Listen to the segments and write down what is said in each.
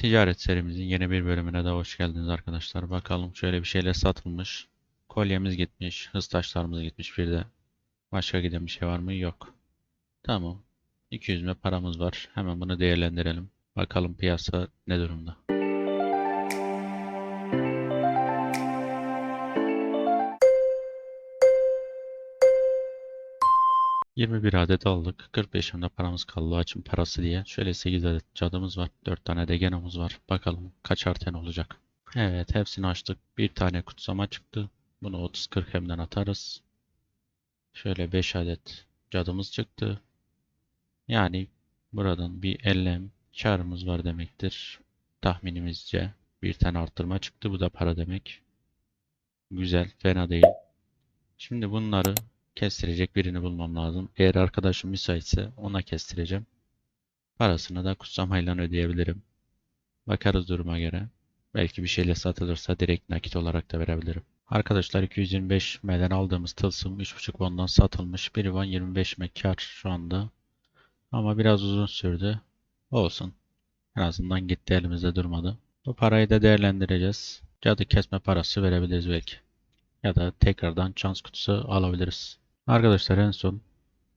Ticaret serimizin yeni bir bölümüne de hoş geldiniz arkadaşlar. Bakalım şöyle bir şeyler satılmış. Kolyemiz gitmiş, hız taşlarımız gitmiş bir de. Başka giden bir şey var mı? Yok. Tamam. 200 me paramız var. Hemen bunu değerlendirelim. Bakalım piyasa ne durumda. ...21 adet aldık. 45 de paramız kaldı açım parası diye. Şöyle 8 adet cadımız var. 4 tane de genomuz var. Bakalım kaç arten olacak. Evet hepsini açtık. Bir tane kutsama çıktı. Bunu 30-40 hemden atarız. Şöyle 5 adet cadımız çıktı. Yani buradan bir 50 hem karımız var demektir. Tahminimizce bir tane arttırma çıktı. Bu da para demek. Güzel, fena değil. Şimdi bunları kestirecek birini bulmam lazım. Eğer arkadaşım müsaitse ona kestireceğim. Parasını da kutsamayla ödeyebilirim. Bakarız duruma göre. Belki bir şeyle satılırsa direkt nakit olarak da verebilirim. Arkadaşlar 225 M'den aldığımız tılsım 3.5 bondan satılmış. Bir van 25 M kar şu anda. Ama biraz uzun sürdü. Olsun. En azından gitti elimizde durmadı. Bu parayı da değerlendireceğiz. Cadı kesme parası verebiliriz belki. Ya da tekrardan şans kutusu alabiliriz. Arkadaşlar en son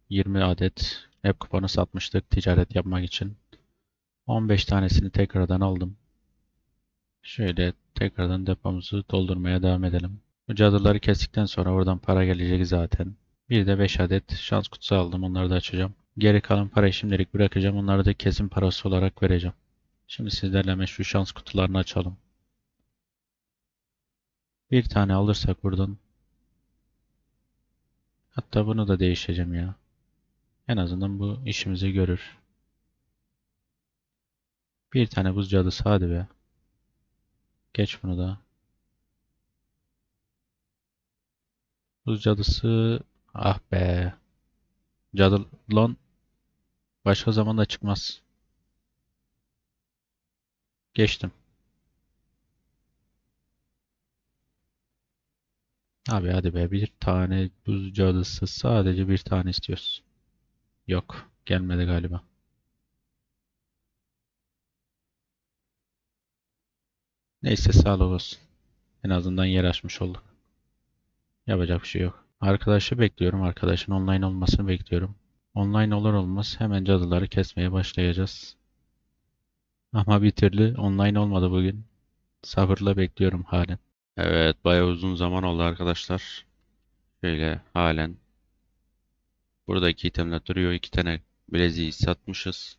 20 adet web kuponu satmıştık ticaret yapmak için. 15 tanesini tekrardan aldım. Şöyle tekrardan depomuzu doldurmaya devam edelim. Bu cadıları kestikten sonra oradan para gelecek zaten. Bir de 5 adet şans kutusu aldım. Onları da açacağım. Geri kalan parayı şimdilik bırakacağım. Onları da kesim parası olarak vereceğim. Şimdi sizlerle hemen şu şans kutularını açalım. Bir tane alırsak buradan. Hatta bunu da değişeceğim ya. En azından bu işimizi görür. Bir tane buz cadısı hadi be. Geç bunu da. Buz cadısı ah be. Cadı lan başka zaman da çıkmaz. Geçtim. Abi hadi be bir tane buz cadısı sadece bir tane istiyoruz. Yok gelmedi galiba. Neyse sağlık olsun. En azından yer açmış olduk. Yapacak bir şey yok. Arkadaşı bekliyorum. Arkadaşın online olmasını bekliyorum. Online olur olmaz hemen cadıları kesmeye başlayacağız. Ama bir türlü online olmadı bugün. Sabırla bekliyorum halen. Evet, bayağı uzun zaman oldu arkadaşlar. Şöyle halen buradaki itemler duruyor. İki tane bileziği satmışız.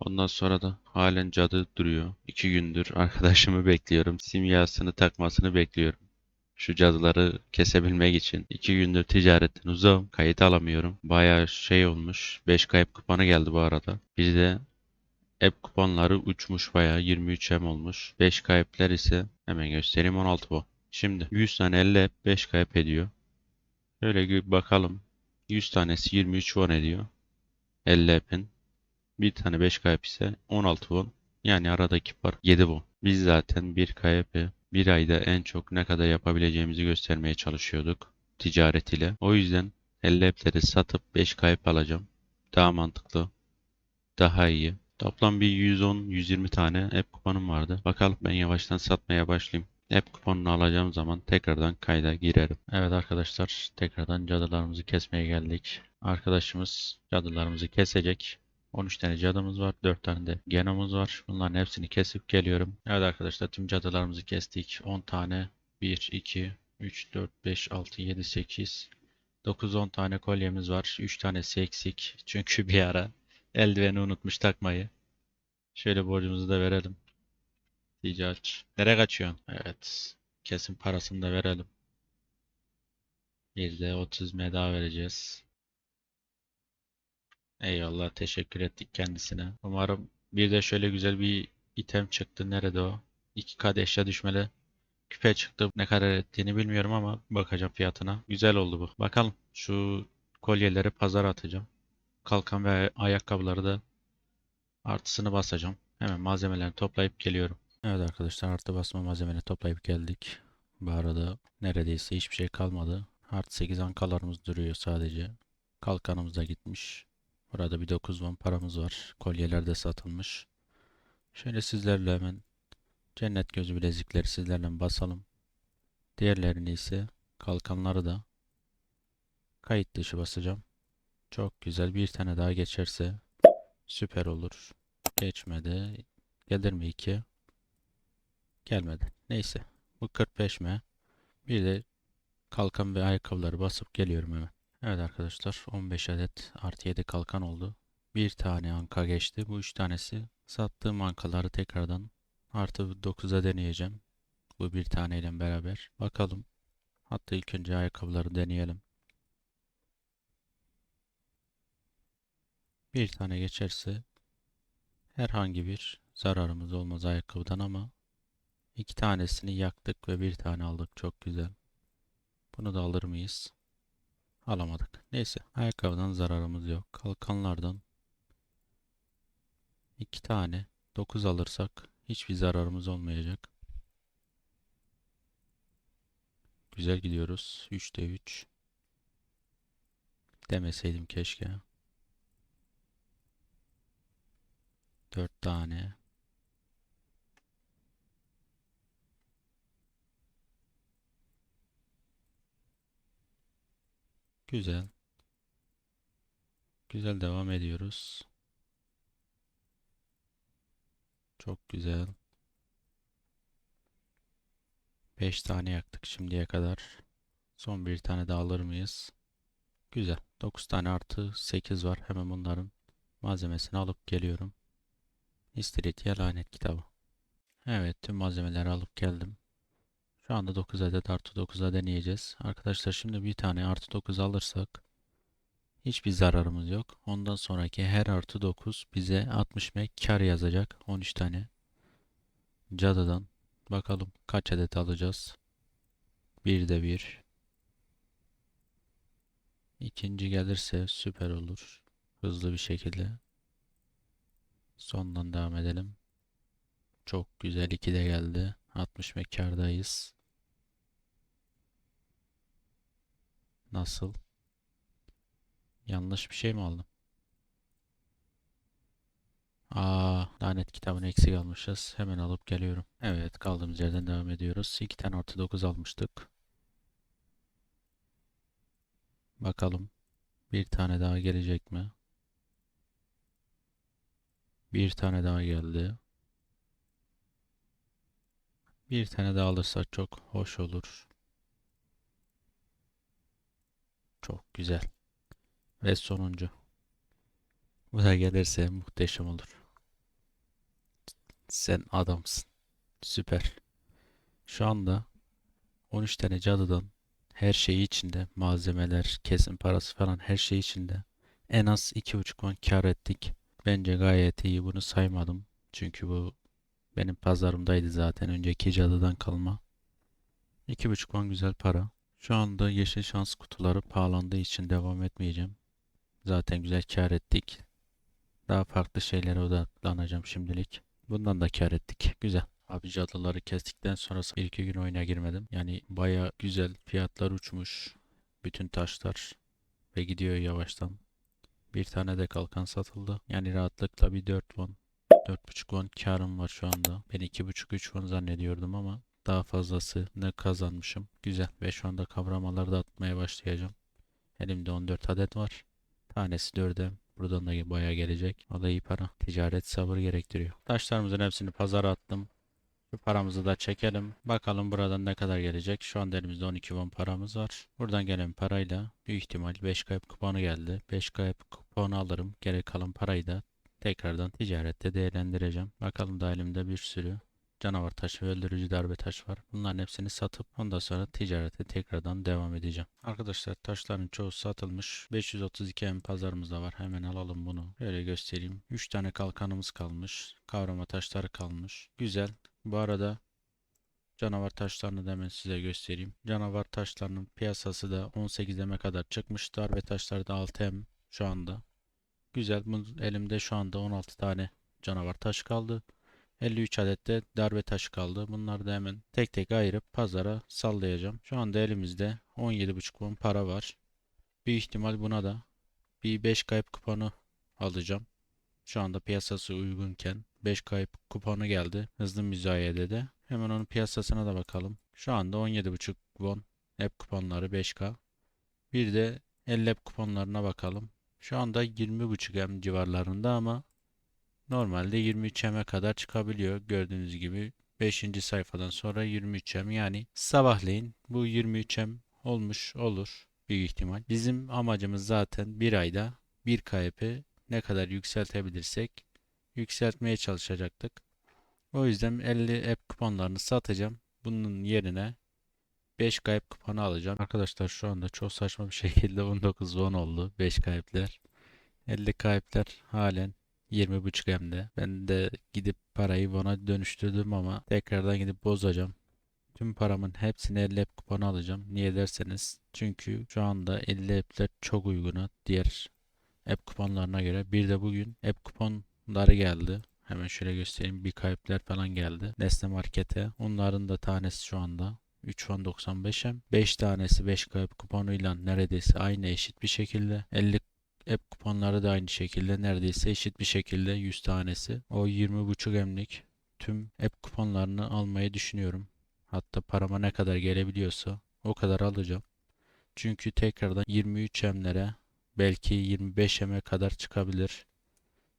Ondan sonra da halen cadı duruyor. İki gündür arkadaşımı bekliyorum. Simyasını takmasını bekliyorum. Şu cadıları kesebilmek için. iki gündür ticaretten uzağım. Kayıt alamıyorum. Bayağı şey olmuş. 5 kayıp kuponu geldi bu arada. Bir de App kuponları uçmuş bayağı 23 M olmuş. 5 kayıplar ise hemen göstereyim 16 bu. Şimdi 100 tane 50 app 5 kayıp ediyor. Şöyle bir bakalım. 100 tanesi 23 won ediyor. 50 app'in. Bir tane 5 kayıp ise 16 won. Yani aradaki fark 7 won. Biz zaten bir kayıpı bir ayda en çok ne kadar yapabileceğimizi göstermeye çalışıyorduk ticaret ile. O yüzden 50 app'leri satıp 5 kayıp alacağım. Daha mantıklı. Daha iyi. Toplam bir 110-120 tane app kuponum vardı. Bakalım ben yavaştan satmaya başlayayım. App kuponunu alacağım zaman tekrardan kayda girerim. Evet arkadaşlar tekrardan cadılarımızı kesmeye geldik. Arkadaşımız cadılarımızı kesecek. 13 tane cadımız var. 4 tane de genomuz var. Bunların hepsini kesip geliyorum. Evet arkadaşlar tüm cadılarımızı kestik. 10 tane 1, 2, 3, 4, 5, 6, 7, 8, 9-10 tane kolyemiz var. 3 tanesi eksik. Çünkü bir ara Eldiveni unutmuş takmayı. Şöyle borcumuzu da verelim. Ticaret. Nereye kaçıyorsun? Evet. Kesin parasını da verelim. Bir de 30 M daha vereceğiz. Eyvallah teşekkür ettik kendisine. Umarım bir de şöyle güzel bir item çıktı. Nerede o? 2K eşya düşmeli. Küpe çıktı. Ne kadar ettiğini bilmiyorum ama bakacağım fiyatına. Güzel oldu bu. Bakalım. Şu kolyeleri pazara atacağım kalkan ve ayakkabıları da artısını basacağım. Hemen malzemelerini toplayıp geliyorum. Evet arkadaşlar artı basma malzemelerini toplayıp geldik. Bu arada neredeyse hiçbir şey kalmadı. Artı 8 ankalarımız duruyor sadece. Kalkanımız da gitmiş. Burada bir 9 won paramız var. Kolyeler de satılmış. Şöyle sizlerle hemen cennet gözü bilezikleri sizlerle basalım. Diğerlerini ise kalkanları da kayıt dışı basacağım. Çok güzel. Bir tane daha geçerse süper olur. Geçmedi. Gelir mi 2? Gelmedi. Neyse. Bu 45 mi? Bir de kalkan ve ayakkabıları basıp geliyorum hemen. Evet arkadaşlar 15 adet artı 7 kalkan oldu. Bir tane anka geçti. Bu üç tanesi sattığım ankaları tekrardan artı 9'a deneyeceğim. Bu bir taneyle beraber. Bakalım. Hatta ilk önce ayakkabıları deneyelim. Bir tane geçerse herhangi bir zararımız olmaz ayakkabıdan ama iki tanesini yaktık ve bir tane aldık. Çok güzel. Bunu da alır mıyız? Alamadık. Neyse ayakkabıdan zararımız yok. Kalkanlardan iki tane 9 alırsak hiçbir zararımız olmayacak. Güzel gidiyoruz. 3'te 3. Demeseydim keşke. 4 tane. Güzel. Güzel devam ediyoruz. Çok güzel. 5 tane yaktık şimdiye kadar. Son bir tane daha alır mıyız? Güzel. 9 tane artı 8 var. Hemen bunların malzemesini alıp geliyorum. İstiridye lanet kitabı. Evet tüm malzemeleri alıp geldim. Şu anda 9 adet artı 9'a deneyeceğiz. Arkadaşlar şimdi bir tane artı 9 alırsak hiçbir zararımız yok. Ondan sonraki her artı 9 bize 60 mek kar yazacak. 13 tane cadıdan. Bakalım kaç adet alacağız. Bir de bir. İkinci gelirse süper olur. Hızlı bir şekilde. Sondan devam edelim. Çok güzel. 2 de geldi. 60 mekardayız. Nasıl? Yanlış bir şey mi aldım? Aa, lanet kitabını eksik almışız. Hemen alıp geliyorum. Evet, kaldığımız yerden devam ediyoruz. 2 tane artı 9 almıştık. Bakalım. Bir tane daha gelecek mi? Bir tane daha geldi. Bir tane daha alırsak çok hoş olur. Çok güzel. Ve sonuncu. Bu da gelirse muhteşem olur. Sen adamsın. Süper. Şu anda 13 tane cadıdan her şeyi içinde malzemeler, kesim parası falan her şey içinde en az 2,5 won kar ettik. Bence gayet iyi. Bunu saymadım. Çünkü bu benim pazarımdaydı zaten. Önceki cadıdan kalma. 2,5 won güzel para. Şu anda yeşil şans kutuları pahalandığı için devam etmeyeceğim. Zaten güzel kar ettik. Daha farklı şeylere odaklanacağım şimdilik. Bundan da kar ettik. Güzel. Abi cadıları kestikten sonra bir iki gün oyuna girmedim. Yani baya güzel fiyatlar uçmuş. Bütün taşlar ve gidiyor yavaştan. Bir tane de kalkan satıldı. Yani rahatlıkla bir 4 won 4.5 won karım var şu anda. Ben 2.5-3 won zannediyordum ama daha fazlasını kazanmışım. Güzel ve şu anda kavramaları da atmaya başlayacağım. Elimde 14 adet var. Tanesi 4'e. Buradan da bayağı gelecek. O da iyi para. Ticaret sabır gerektiriyor. Taşlarımızın hepsini pazara attım. Şu paramızı da çekelim. Bakalım buradan ne kadar gelecek. Şu anda elimizde 12 won paramız var. Buradan gelen parayla büyük ihtimal 5 kayıp kuponu geldi. 5 kayıp kuponu alırım. Geri kalan parayı da tekrardan ticarette değerlendireceğim. Bakalım da elimde bir sürü canavar taşı ve öldürücü darbe taş var. Bunların hepsini satıp ondan sonra ticarete tekrardan devam edeceğim. Arkadaşlar taşların çoğu satılmış. 532 em pazarımızda var. Hemen alalım bunu. Böyle göstereyim. 3 tane kalkanımız kalmış. Kavrama taşları kalmış. Güzel. Bu arada canavar taşlarını da hemen size göstereyim. Canavar taşlarının piyasası da 18 eme kadar çıkmış. Darbe taşları da 6 em şu anda. Güzel. Elimde şu anda 16 tane canavar taş kaldı. 53 adet de darbe taşı kaldı. Bunları da hemen tek tek ayırıp pazara sallayacağım. Şu anda elimizde 17,5 won para var. Bir ihtimal buna da bir 5 kayıp kuponu alacağım. Şu anda piyasası uygunken 5 kayıp kuponu geldi. Hızlı müzayede de. Hemen onun piyasasına da bakalım. Şu anda 17.5 won app kuponları 5K. Bir de 50 app kuponlarına bakalım. Şu anda 20.5 M civarlarında ama normalde 23 M'e kadar çıkabiliyor. Gördüğünüz gibi 5. sayfadan sonra 23 M yani sabahleyin bu 23 M olmuş olur büyük ihtimal. Bizim amacımız zaten bir ayda 1 KP ne kadar yükseltebilirsek yükseltmeye çalışacaktık. O yüzden 50 app kuponlarını satacağım. Bunun yerine 5 kayıp kuponu alacağım. Arkadaşlar şu anda çok saçma bir şekilde 19 won oldu 5 kayıplar. 50 kayıplar halen 20.5 hemde. Ben de gidip parayı won'a dönüştürdüm ama tekrardan gidip bozacağım. Tüm paramın hepsini 50 app kuponu alacağım. Niye derseniz çünkü şu anda 50 app'ler çok uyguna diğer app kuponlarına göre. Bir de bugün app kuponları geldi. Hemen şöyle göstereyim. Bir kayıplar falan geldi. Nesne Market'e. Onların da tanesi şu anda 3.95 hem 5 tanesi 5 kayıp kuponuyla neredeyse aynı eşit bir şekilde 50 app kuponları da aynı şekilde neredeyse eşit bir şekilde 100 tanesi. O 20.5 emlik tüm app kuponlarını almayı düşünüyorum. Hatta parama ne kadar gelebiliyorsa o kadar alacağım. Çünkü tekrardan 23 emlere belki 25 eme kadar çıkabilir.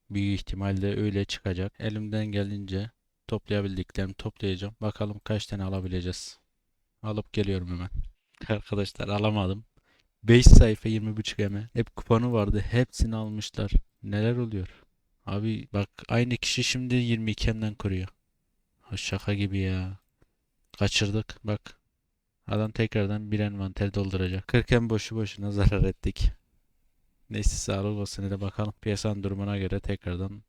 Büyük ihtimalle öyle çıkacak. Elimden gelince toplayabildiklerimi toplayacağım. Bakalım kaç tane alabileceğiz. Alıp geliyorum hemen. Arkadaşlar alamadım. 5 sayfa 20.5 eme. Hep kuponu vardı. Hepsini almışlar. Neler oluyor? Abi bak aynı kişi şimdi 22 emden kuruyor. Ha, şaka gibi ya. Kaçırdık bak. Adam tekrardan bir envanter dolduracak. 40 em boşu boşuna zarar ettik. Neyse sağlık olsun hadi bakalım. Piyasanın durumuna göre tekrardan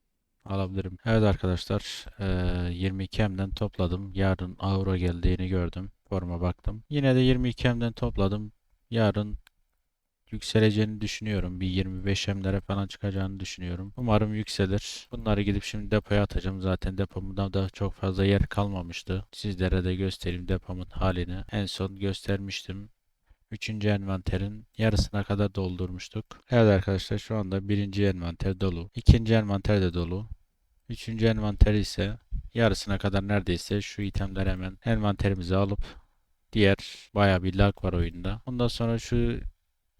alabilirim. Evet arkadaşlar eee 22 M'den topladım. Yarın Avro geldiğini gördüm. Forma baktım. Yine de 22 M'den topladım. Yarın yükseleceğini düşünüyorum. Bir 25 M'lere falan çıkacağını düşünüyorum. Umarım yükselir. Bunları gidip şimdi depoya atacağım. Zaten depomda da çok fazla yer kalmamıştı. Sizlere de göstereyim depomun halini. En son göstermiştim. Üçüncü envanterin yarısına kadar doldurmuştuk. Evet arkadaşlar şu anda birinci envanter dolu. İkinci envanter de dolu. Üçüncü envanter ise yarısına kadar neredeyse şu itemleri hemen envanterimize alıp diğer baya bir lag var oyunda. Ondan sonra şu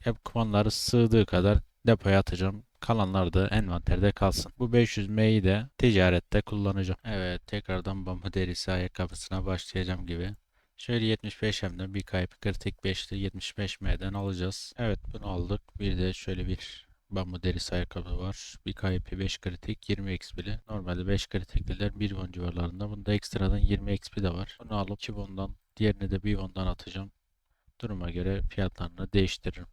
hep kuponları sığdığı kadar depoya atacağım. Kalanlar da envanterde kalsın. Bu 500 M'yi de ticarette kullanacağım. Evet tekrardan bambu derisi ayakkabısına başlayacağım gibi. Şöyle 75 M'den bir kayıp kritik 5'te 75 M'den alacağız. Evet bunu aldık. Bir de şöyle bir bambu derisi ayakkabı var. Bir kayıp 5 kritik 20 XP'li. Normalde 5 kritikliler 1 won civarlarında. Bunda ekstradan 20 XP de var. Bunu alıp 2 won'dan diğerini de 1 won'dan atacağım. Duruma göre fiyatlarını değiştiririm.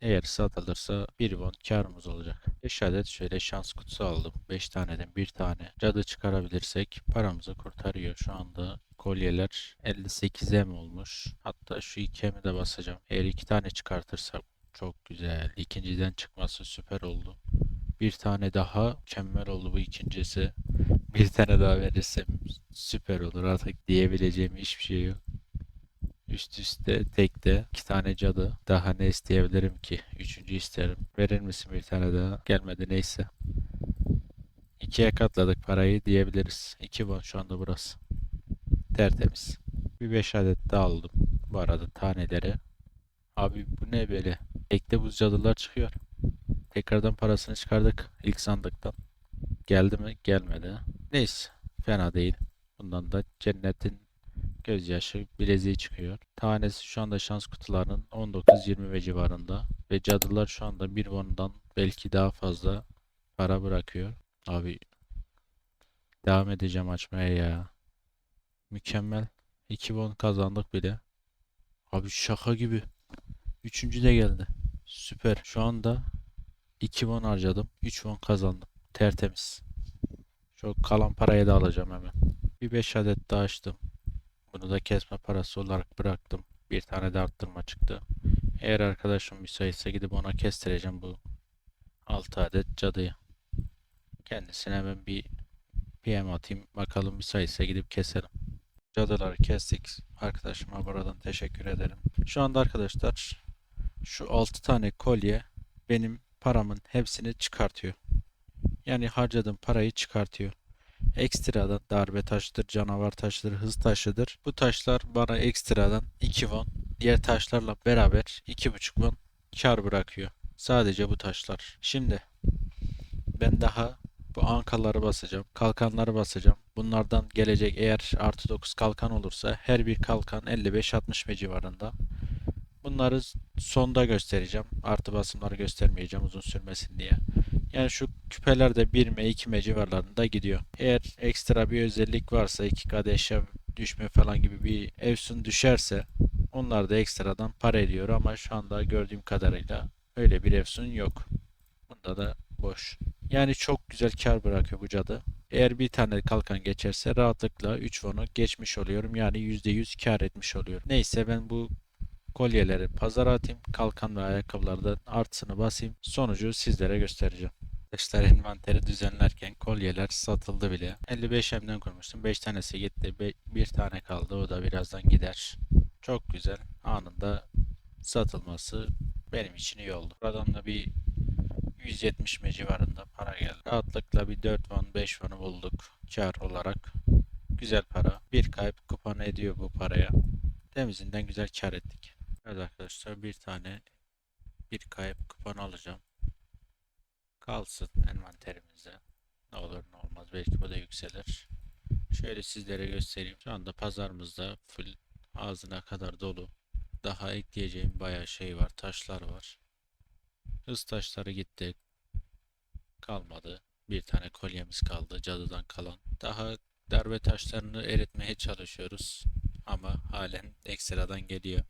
Eğer satılırsa 1 won karımız olacak. 5 adet şöyle şans kutusu aldım. 5 taneden 1 tane cadı çıkarabilirsek paramızı kurtarıyor. Şu anda kolyeler 58'e mi olmuş? Hatta şu 2'ye de basacağım. Eğer 2 tane çıkartırsak çok güzel. İkinciden çıkması süper oldu. Bir tane daha mükemmel oldu bu ikincisi. Bir tane daha verirsem süper olur. Artık diyebileceğim hiçbir şey yok. Üst üste tekte iki tane cadı. Daha ne isteyebilirim ki? Üçüncü isterim. Verir misin bir tane daha? Gelmedi neyse. İkiye katladık parayı diyebiliriz. İki bon şu anda burası. Tertemiz. Bir 5 adet daha aldım. Bu arada taneleri. Abi bu ne böyle? Ekte buz cadılar çıkıyor. Tekrardan parasını çıkardık ilk sandıktan. Geldi mi? Gelmedi. Neyse. Fena değil. Bundan da cennetin gözyaşı bileziği çıkıyor. Tanesi şu anda şans kutularının 19-20 ve civarında. Ve cadılar şu anda bir won'dan belki daha fazla para bırakıyor. Abi devam edeceğim açmaya ya. Mükemmel. 2 won kazandık bile. Abi şaka gibi. Üçüncü de geldi. Süper. Şu anda 2 won harcadım. 3 won kazandım. Tertemiz. Şu kalan parayı da alacağım hemen. Bir 5 adet daha açtım. Bunu da kesme parası olarak bıraktım. Bir tane de arttırma çıktı. Eğer arkadaşım müsaitse gidip ona kestireceğim bu 6 adet cadıyı. Kendisine hemen bir PM atayım. Bakalım müsaitse gidip keselim. Cadıları kestik. Arkadaşıma buradan teşekkür ederim. Şu anda arkadaşlar şu 6 tane kolye benim paramın hepsini çıkartıyor. Yani harcadığım parayı çıkartıyor. Ekstradan darbe taşıdır, canavar taşıdır, hız taşıdır. Bu taşlar bana ekstradan 2 won, diğer taşlarla beraber 2,5 won kar bırakıyor. Sadece bu taşlar. Şimdi ben daha bu ankaları basacağım. Kalkanları basacağım. Bunlardan gelecek eğer artı 9 kalkan olursa her bir kalkan 55-60 me civarında. Bunları sonda göstereceğim. Artı basımları göstermeyeceğim uzun sürmesin diye. Yani şu küpeler de 1 me 2 me civarlarında gidiyor. Eğer ekstra bir özellik varsa 2K eşya düşme falan gibi bir efsun düşerse onlar da ekstradan para ediyor ama şu anda gördüğüm kadarıyla öyle bir efsun yok. Bunda da boş. Yani çok güzel kar bırakıyor bu cadı. Eğer bir tane kalkan geçerse rahatlıkla 3 won'u geçmiş oluyorum. Yani %100 kar etmiş oluyorum. Neyse ben bu kolyeleri pazara atayım. Kalkan ve ayakkabılardan artısını basayım. Sonucu sizlere göstereceğim. Arkadaşlar envanteri düzenlerken kolyeler satıldı bile. 55 M'den kurmuştum. 5 tanesi gitti. Be- bir tane kaldı. O da birazdan gider. Çok güzel. Anında satılması benim için iyi oldu. Buradan da bir 170 me civarında para geldi. Rahatlıkla bir 4 won 5 won'u bulduk kar olarak. Güzel para. Bir kayıp kupon ediyor bu paraya. Temizinden güzel kar ettik. Evet arkadaşlar bir tane bir kayıp kupon alacağım. Kalsın envanterimizde. Ne olur ne olmaz belki bu da yükselir. Şöyle sizlere göstereyim. Şu anda pazarımızda full ağzına kadar dolu. Daha ekleyeceğim bayağı şey var. Taşlar var. Hız taşları gitti. Kalmadı. Bir tane kolyemiz kaldı cadıdan kalan. Daha darbe taşlarını eritmeye çalışıyoruz. Ama halen ekstradan geliyor.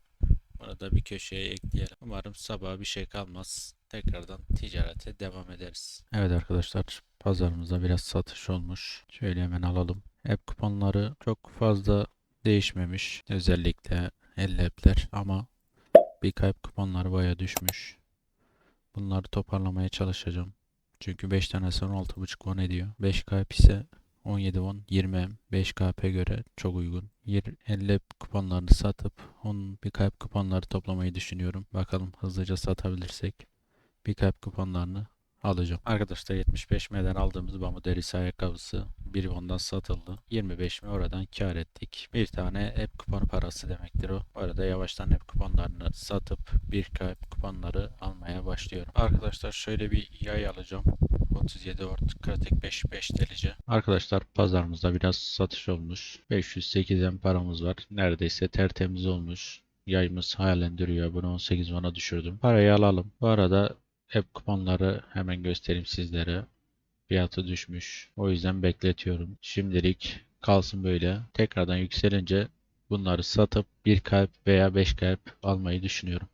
Bunu da bir köşeye ekleyelim. Umarım sabah bir şey kalmaz. Tekrardan ticarete devam ederiz. Evet arkadaşlar pazarımızda biraz satış olmuş. Şöyle hemen alalım. Hep kuponları çok fazla değişmemiş. Özellikle 50 app'ler ama bir kayıp kuponları baya düşmüş. Bunları toparlamaya çalışacağım. Çünkü 5 tanesi 16.5 won ediyor. 5 kayıp ise 17 won 20 M 5 KP göre çok uygun. Yer- 50 kuponlarını satıp onun bir kayıp kuponları toplamayı düşünüyorum. Bakalım hızlıca satabilirsek bir kayıp kuponlarını alacağım. Arkadaşlar 75 M'den aldığımız bambu derisi ayakkabısı 1 ondan satıldı. 25 mi oradan kar ettik. Bir tane app kuponu parası demektir o. Bu arada yavaştan app kuponlarını satıp bir kayıp kuponları almaya başlıyorum. Arkadaşlar şöyle bir yay alacağım. 37 ort kritik 5 5 delici. Arkadaşlar pazarımızda biraz satış olmuş. 508'den paramız var. Neredeyse tertemiz olmuş. Yayımız halen duruyor. Bunu 18 won'a düşürdüm. Parayı alalım. Bu arada app kuponları hemen göstereyim sizlere. Fiyatı düşmüş. O yüzden bekletiyorum. Şimdilik kalsın böyle. Tekrardan yükselince bunları satıp bir kalp veya 5 kalp almayı düşünüyorum.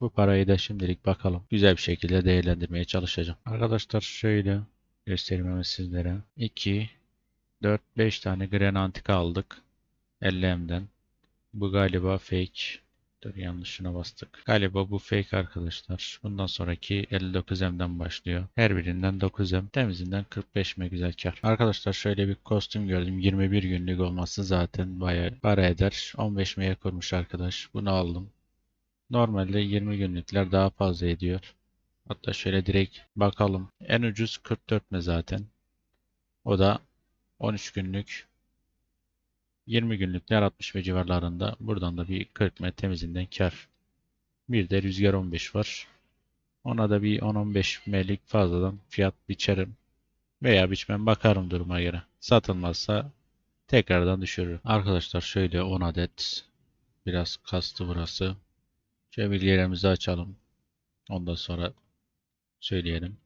Bu parayı da şimdilik bakalım. Güzel bir şekilde değerlendirmeye çalışacağım. Arkadaşlar şöyle göstereyim sizlere. 2, 4, 5 tane Gren Antika aldık. 50M'den. Bu galiba fake. Dur yanlışına bastık. Galiba bu fake arkadaşlar. Bundan sonraki 59M'den başlıyor. Her birinden 9M. Temizinden 45 M güzel kar. Arkadaşlar şöyle bir kostüm gördüm. 21 günlük olması zaten bayağı para eder. 15 M'ye kurmuş arkadaş. Bunu aldım. Normalde 20 günlükler daha fazla ediyor. Hatta şöyle direkt bakalım. En ucuz 44 mi zaten? O da 13 günlük 20 günlükler 60 ve civarlarında. Buradan da bir 40 metre temizinden kar. Bir de rüzgar 15 var. Ona da bir 10-15 melik fazladan fiyat biçerim. Veya biçmem bakarım duruma göre. Satılmazsa tekrardan düşürürüm. Arkadaşlar şöyle 10 adet. Biraz kastı burası. Şöyle bilgilerimizi açalım. Ondan sonra söyleyelim.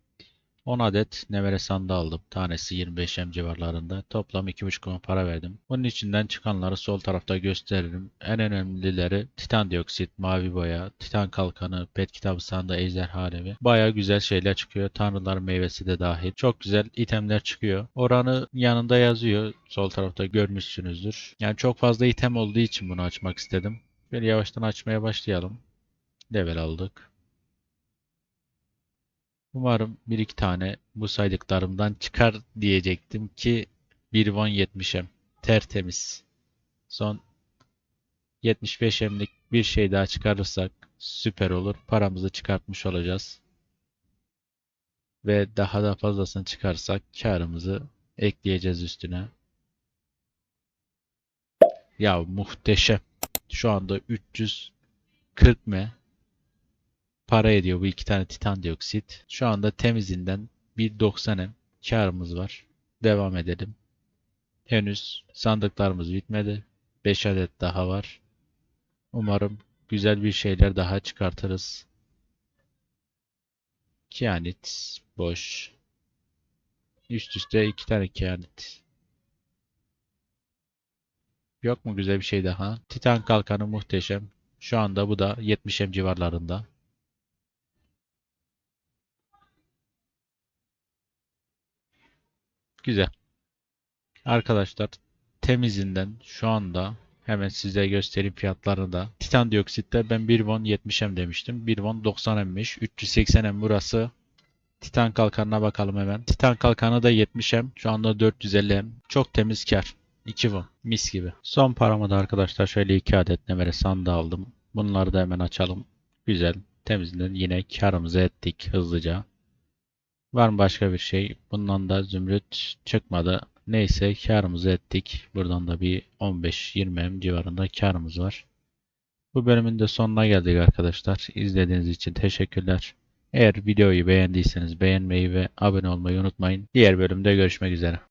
10 adet Nevere sandığı aldım. Tanesi 25 M civarlarında. Toplam 2,5 kron para verdim. Bunun içinden çıkanları sol tarafta gösteririm. En önemlileri titan dioksit, mavi boya, titan kalkanı, pet kitabı sandığı, ejderha alevi. Baya güzel şeyler çıkıyor. Tanrılar meyvesi de dahil. Çok güzel itemler çıkıyor. Oranı yanında yazıyor. Sol tarafta görmüşsünüzdür. Yani çok fazla item olduğu için bunu açmak istedim. Böyle yavaştan açmaya başlayalım. Level aldık. Umarım bir iki tane bu saydıklarımdan çıkar diyecektim ki 1 won 70'em. Tertemiz. Son 75 emlik bir şey daha çıkarırsak süper olur. Paramızı çıkartmış olacağız. Ve daha da fazlasını çıkarsak karımızı ekleyeceğiz üstüne. Ya muhteşem. Şu anda 340 m para ediyor bu iki tane titan dioksit. Şu anda temizinden 1.90 m karımız var. Devam edelim. Henüz sandıklarımız bitmedi. 5 adet daha var. Umarım güzel bir şeyler daha çıkartırız. Kianit boş. Üst üste iki tane kianit. Yok mu güzel bir şey daha? Titan kalkanı muhteşem. Şu anda bu da 70M civarlarında. Güzel. Arkadaşlar temizinden şu anda hemen size göstereyim fiyatlarını da. Titan dioksitte ben 1 won 70M demiştim. 1 won 90M'miş. 380M burası. Titan kalkanına bakalım hemen. Titan kalkanı da 70M. Şu anda 450M. Çok temiz kar. 2 won. Mis gibi. Son paramı da arkadaşlar şöyle 2 adet nemere sandığı aldım. Bunları da hemen açalım. Güzel. Temizinden yine karımızı ettik hızlıca. Var mı başka bir şey? Bundan da zümrüt çıkmadı. Neyse karımızı ettik. Buradan da bir 15-20 M civarında karımız var. Bu bölümün de sonuna geldik arkadaşlar. İzlediğiniz için teşekkürler. Eğer videoyu beğendiyseniz beğenmeyi ve abone olmayı unutmayın. Diğer bölümde görüşmek üzere.